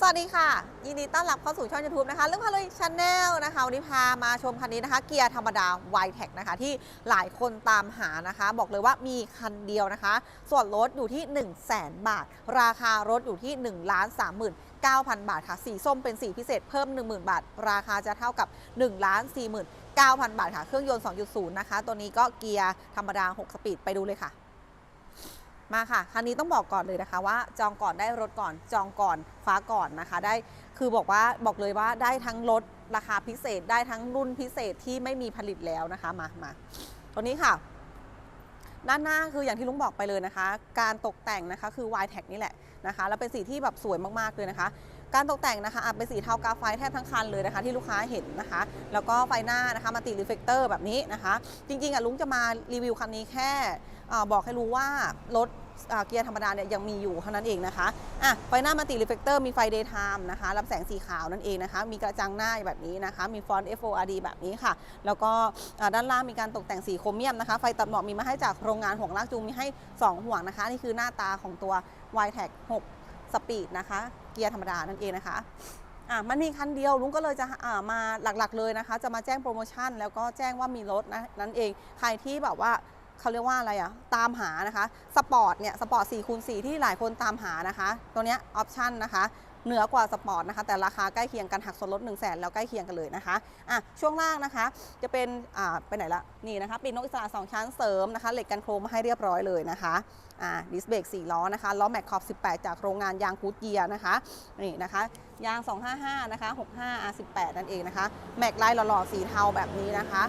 สวัสดีค่ะ ยินดีต้อนรับเข้าสู่ช่อง YouTube นะคะเรื่องพาเลยชาแนลนะคะวันนี้พามาชมคันนี้นะคะ เกียร์ธรรมดา y t e c นะคะที่หลายคนตามหานะคะ บอกเลยว่ามีคันเดียวนะคะ ส่วนลดอยู่ที่ 1 0 0 0 0แบาท ราคารถอยู่ที่1 3 9 0 0 0 บาทค่ะ สีส้มเป็นสีพิเศษเพิ่ม 10,000 บาท ราคาจะเท่ากับ 1 4 9 0 0 0 บาทค่ะ เครื่องยนต์ 2.0 นะคะ ตัวนี้ก็เกียร์ธรรมดา 6 สปีด ไปดูเลยค่ะ มาค่ะคันนี้ต้องบอกก่อนเลยนะคะว่าจองก่อนได้รถก่อนจองก่อนคว้าก่อนนะคะ ได้คือบอกว่าบอกเลยว่าได้ทั้งรถราคาพิเศษได้ทั้งรุ่นพิเศษที่ไม่มีผลิตแล้วนะคะมามาตัวนี้ค่ะด้านหน้าคืออย่างที่ลุงบอกไปเลยนะคะ การตกแต่งนะคะคือ y t e c นี่แหละนะคะแล้วเป็นสีที่แบบสวยมากๆเลยนะคะ การตกแต่งนะคะเป็นสีเทากาไฟแทบทั้งคันเลยนะคะ ที่ลูกค้าเห็นนะคะ แล้วก็ไฟหน้านะคะมาติดรีเฟกเตอร์แบบนี้นะคะ จริงๆอะลุงจะมารีวิวคันนี้แค่อบอกให้รู้ว่ารถ เกียร์ธรรมดาเนี่ยยังมีอยู่เท่านั้นเองนะคะอะไฟหน้ามาติรีเฟกเตอร์มีไฟเดย์ไทม์นะคะรับแสงสีขาวนั่นเองนะคะ มีกระจังหน้าแบบนี้นะคะ มีฟอนต์ FORD แบบนี้ค่ะ แล้วก็ด้านล่างมีการตกแต่งสีโครเมียมนะคะ ไฟตัดหมอกมีมาให้จากโรงงานห่วงลากจูงมีให้ 2 ห่วงนะคะ นี่คือหน้าตาของตัว y t e c 6สปีดนะคะ เกียร์ธรรมดานั่นเองนะคะอะมันมีคันเดียวลุงก็เลยจะอ่ามาหลักๆเลยนะคะ จะมาแจ้งโปรโมชั่น แล้วก็แจ้งว่ามีรถนะนั่นเองใครที่แบบว่า เขาเรียกว่าอะไรอะตามหานะคะสปอร์ตเนี่ยสปอร์ต4คูณ4ที่หลายคนตามหานะคะ ตัวเนี้ยออปชั่นนะคะเหนือกว่าสปอร์ตนะคะ แต่ราคาใกล้เคียงกันหักส่วนลด1 0 0 0 0แสนแล้วใกล้เคียงกันเลยนะคะอะช่วงล่างนะคะ จะเป็นอ่าไปไหนละนี่นะคะปีกนกอิสระ 2 ชั้นเสริมนะคะ เหล็กกันโครมมาให้เรียบร้อยเลยนะคะอ่าดิสเบรก4ล้อนะคะล้อแม็กขอบ 18 จากโรงงานยางคูดเกียร์นะคะนี่นะคะยาง 255 นะคะ 65 R18 นั่นเองนะคะ แม็กไลน์หล่อๆสีเทาแบบนี้นะคะ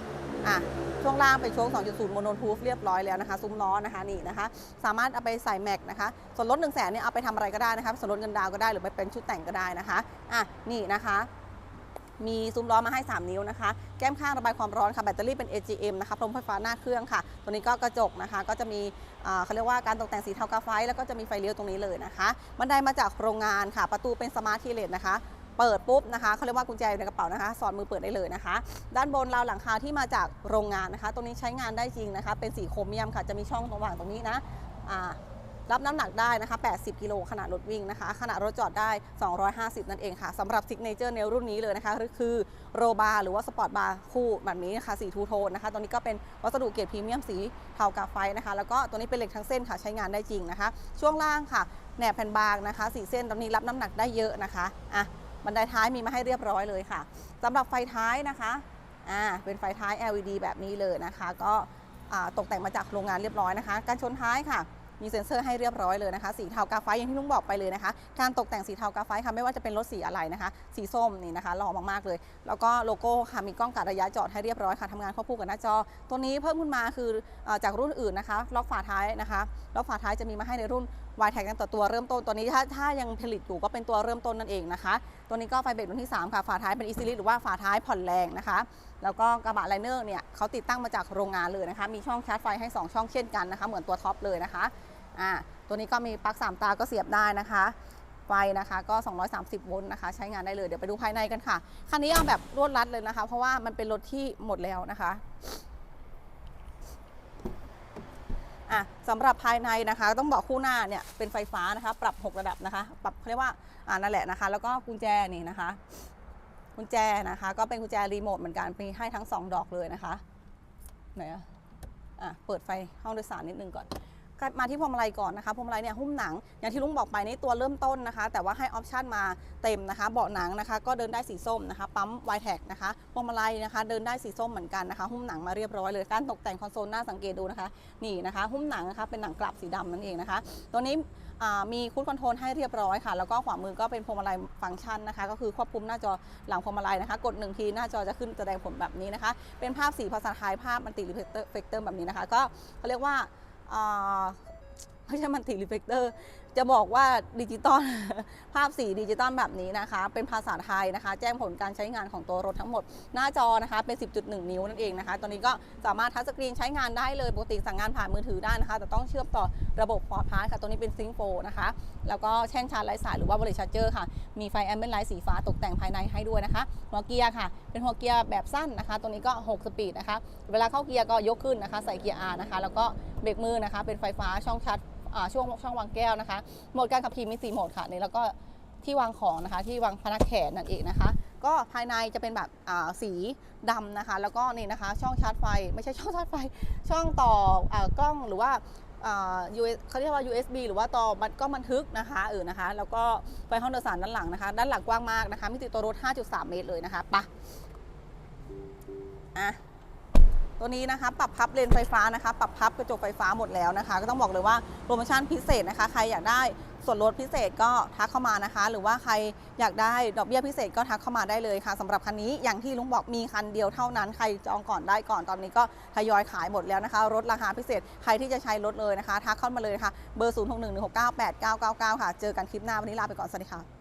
อะช่วงล่างเป็นช่วง2.0 โมโนทูฟเรียบร้อยแล้วนะคะ ซุ้มล้อนะคะนี่นะคะ สามารถเอาไปใส่แม็กนะคะ ส่วนลด1 0 0 0 0แสนเนี่ยเอาไปทำอะไรก็ได้นะคะ ส่วนลดเงินดาวก็ได้หรือไปเป็นชุดแต่งก็ได้นะคะ อะนี่นะคะมีซุ้มล้อมาให้ 3 นิ้วนะคะ แก้มข้างระบายความร้อนค่ะแบตเตอรี่เป็น AGM นะคะพรมไฟฟ้าหน้าเครื่องค่ะ ตัวนี้ก็กระจกนะคะ ก็จะมีเขาเรียกว่าการตกแต่งสีเทากาไฟ แล้วก็จะมีไฟเลี้ยวตรงนี้เลยนะคะ บันไดมาจากโรงงานค่ะ ประตูเป็นสมาร์ทคีเลสนะคะ เปิดปุ๊บนะคะเขาเรียกว่ากุญแจอยู่ในกระเป๋านะคะ สอดมือเปิดได้เลยนะคะ ด้านบนราวหลังคาที่มาจากโรงงานนะคะ ตรงนี้ใช้งานได้จริงนะคะ เป็นสีโครเมียมค่ะจะมีช่องระหว่างตรงนี้นะรับน้ำหนักได้นะคะ 80 กิโลขนาดรถวิ่งนะคะขนาดรถจอดได้ 250 นั่นเองค่ะ สำหรับซิกเนเจอร์ในรุ่นนี้เลยนะคะก็คือโรบาร์หรือว่าสปอร์ตบาร์คู่แบบนี้นะคะสีทูโทนนะคะ ตัวนี้ก็เป็นวัสดุเกรดพรีเมียมสีเทากาไฟนะคะ แล้วก็ตัวนี้เป็นเหล็กทั้งเส้นค่ะ ใช้งานได้จริงนะคะ ช่วงล่างค่ะ แหนบแผ่นบางนะคะ สีเส้นตรงนี้รับน้ำหนักได้เยอะนะคะ อะ บันไดท้ายมีมาให้เรียบร้อยเลยค่ะสำหรับไฟท้ายนะคะอ่าเป็นไฟท้าย LED แบบนี้เลยนะคะ ก็ตกแต่งมาจากโรงงานเรียบร้อยนะคะ การชนท้ายค่ะ มีเซ็นเซอร์ให้เรียบร้อยเลยนะคะ สีเทากาไฟอย่างที่ลุงบอกไปเลยนะคะ การตกแต่งสีเทากาไฟค่ะไม่ว่าจะเป็นรถสีอะไรนะคะ สีส้มนี่นะคะหล่อมากๆเลย แล้วก็โลโก้ค่ะมีกล้องกัดระยะจอดให้เรียบร้อยค่ะทำงานควบคู่กับหน้าจอ ตัวนี้เพิ่มขึ้นมาคืออจากรุ่นอื่นนะคะล็อกฝาท้ายนะคะล็อกฝาท้ายจะมีมาให้ในรุ่น y t e c ตั้งแต่ตัวเริ่มต้นตัวนี้ถ้าถ้ายังผลิตอยู่ก็เป็นตัวเริ่มต้นนั่นเองนะคะ ตัวนี้ก็ไฟเบรกรุ่นที่ 3 ค่ะฝาท้ายเป็น e ีซิลิหรือว่าฝาท้ายผ่อนแรงนะคะ แล้วก็กระบะไลเนอร์เนี่ยเขาติดตั้งมาจากโรงงานเลยนะคะ มีช่องชาร์จไฟให้ 2 ช่องเช่นกันนะคะ เหมือนตัวท็อปเลยนะคะอ่าตัวนี้ก็มีปลั๊ก3 ตาก็เสียบได้นะคะไฟนะคะก็ 230 โวลต์นะคะ ใช้งานได้เลย เดี๋ยวไปดูภายในกันค่ะ คันนี้เอาแบบรวดรัดเลยนะคะ เพราะว่ามันเป็นรถที่หมดแล้วนะคะอะสำหรับภายในนะคะ ต้องบอกคู่หน้าเนี่ยเป็นไฟฟ้านะคะ ปรับ 6 ระดับนะคะ ปรับเขาเรียกว่าอ่านั่นแหละนะคะ แล้วก็กุญแจนี่นะคะ กุญแจนะคะ ก็เป็นกุญแจรีโมทเหมือนกันมีให้ทั้ง 2 ดอกเลยนะคะไหนอะอะเปิดไฟห้องโดยสารนิดนึงก่อน มาที่พวงมาลัยก่อนนะคะพวงมาลัยเนี่ยหุ้มหนัง อย่างที่ลุงบอกไปในตัวเริ่มต้นนะคะ แต่ว่าให้ออปชันมาเต็มนะคะ เบาะหนังนะคะ ก็เดินได้สีส้มนะคะ ปั๊มไวแท็กนะคะพวงมาลัยนะคะ เดินได้สีส้มเหมือนกันนะคะ หุ้มหนังมาเรียบร้อยเลยการตกแต่งคอนโซลหน้าสังเกตดูนะคะนี่นะคะ หุ้มหนังนะคะเป็นหนังกลับสีดำนั่นเองนะคะ ตัวนี้มีคูดคอนโทรลให้เรียบร้อยค่ะ แล้วก็ขวามือก็เป็นพวงมาลัยฟังก์ชันนะคะ ก็คือควบคุมหน้าจอหลังพวงมาลัยนะคะ กดหนึ่งทีหน้าจอจะขึ้นแสดงผลแบบนี้นะคะ เป็นภาพสีภาษาไทยภาพมันติรีเฟกเตอเฟกเตอร์แบบนี้นะคะ ก็เขาเรียกว่า อ่าไม่ใจะบอกว่าดิจิตอลภาพสีดิจิตอลแบบนี้นะคะ เป็นภาษาไทยนะคะ แจ้งผลการใช้งานของตัวรถทั้งหมด หน้าจอนะคะเป็น 10.1 นิ้วนั่นเองนะคะ ตอนนี้ก็สามารถทัชสกรีนใช้งานได้เลยปกติสั่งงานผ่านมือถือได้นะคะ แต่ต้องเชื่อมต่อระบบฟอร์พาร์ค่ะตัวนี้เป็นซิงโฟนะคะ แล้วก็แช่งชาร์จไร้สายหรือว่าบริชาร์เจอร์ค่ะ มีไฟแอมเบ l ไลท์สีฟ้าตกแต่งภายในให้ด้วยนะคะ หัวเกียร์ค่ะ เป็นหัวเกียร์แบบสั้นนะคะ ตัวนี้ก็ 6 สปีดนะคะ เวลาเข้าเกียร์ก็ยกขึ้นนะคะ ใส่เกียร์ R นะคะ แล้วก็เบรกมือนะคะ เป็นไฟฟ้าช่องชาร์จ ช่วงช่องวางแก้วนะคะโหมดการขับขี่มี4โหมดค่ะนี่แล้วก็ที่วางของนะคะ ที่วางพนักแขนนั่นเองนะคะ ก็ภายในจะเป็นแบบสีดำนะคะ แล้วก็นี่นะคะ ช่องชาร์จไฟ ไม่ใช่ช่องชาร์จไฟ ช่องต่ออกล้องหรือว่าอ่า US เขาเรียกว่า USB หรือว่าต่อบันกล้องบันทึกนะคะเออนะคะ แล้วก็ไฟห้องโดยสารด้านหลังนะคะ ด้านหลังกว้างมากนะคะมิติตัวรถ 5.3 เมตรเลยนะคะไปะอะ ตัวนี้นะคะ ปรับพับเลนไฟฟ้านะคะ ปรับพับกระจกไฟฟ้าหมดแล้วนะคะ ก็ต้องบอกเลยว่าโปรโมชั่นพิเศษนะคะ ใครอยากได้ส่วนลดพิเศษก็ทักเข้ามานะคะ หรือว่าใครอยากได้ดอกเบี้ยพิเศษก็ทักเข้ามาได้เลยค่ะสำหรับคันนี้อย่างที่ลุงบอกมีคันเดียวเท่านั้น ใครจองก่อนได้ก่อนตอนนี้ก็ทยอยขายหมดแล้วนะคะลดราคาพิเศษใครที่จะใช้ลดเลยนะคะ ทักเข้ามาเลยค่ะเบอร์ 0 6 1 1 6 9 8 9 9 9 ค่ะ เจอกันคลิปหน้าวันนี้ลาไปก่อนสวัสดีค่ะ